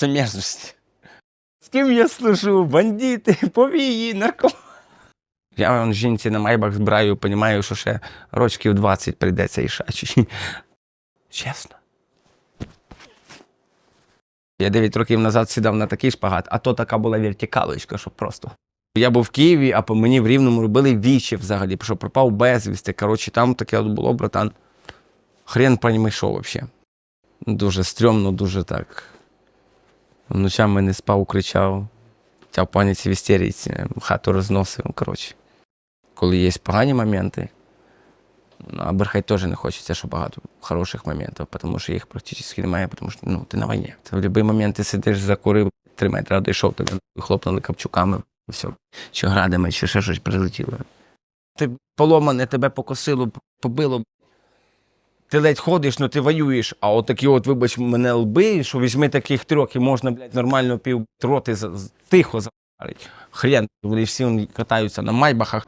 Це мерзость. З ким я служу? Бандити, повії, наркомани. Я вон, жінці на майбах збираю, розумію, що ще рочків 20 прийдеться і шачі. Чесно. Я 9 років назад сідав на такий шпагат, а то така була вертикалочка, що просто. Я був в Києві, а по мені в Рівному робили вічі взагалі, що пропав безвісти. Коротше, там таке от було, братан. Хрен по що взагалі. Дуже стрьомно, дуже так. Ночами не спав, кричав. Ця в паніці в істериці, хату розносив. Коротше. Коли є погані моменти, ну, а брехать теж не хочеться, що багато хороших моментів, тому що їх практично немає, тому що ну, ти на війні. Це в будь-який момент ти сидиш, закурив, три метри одійшов, тебе хлопнули капчуками, все. Чи градами, чи ще щось прилетіло. Ти поломане, тебе покосило, побило. Ти ледь ходиш, ну ти воюєш, а от такі от, вибач, мене лби, що візьми таких трьох і можна, блядь, нормально пів роти за- тихо запарить. Хрен, вони всі катаються на майбахах.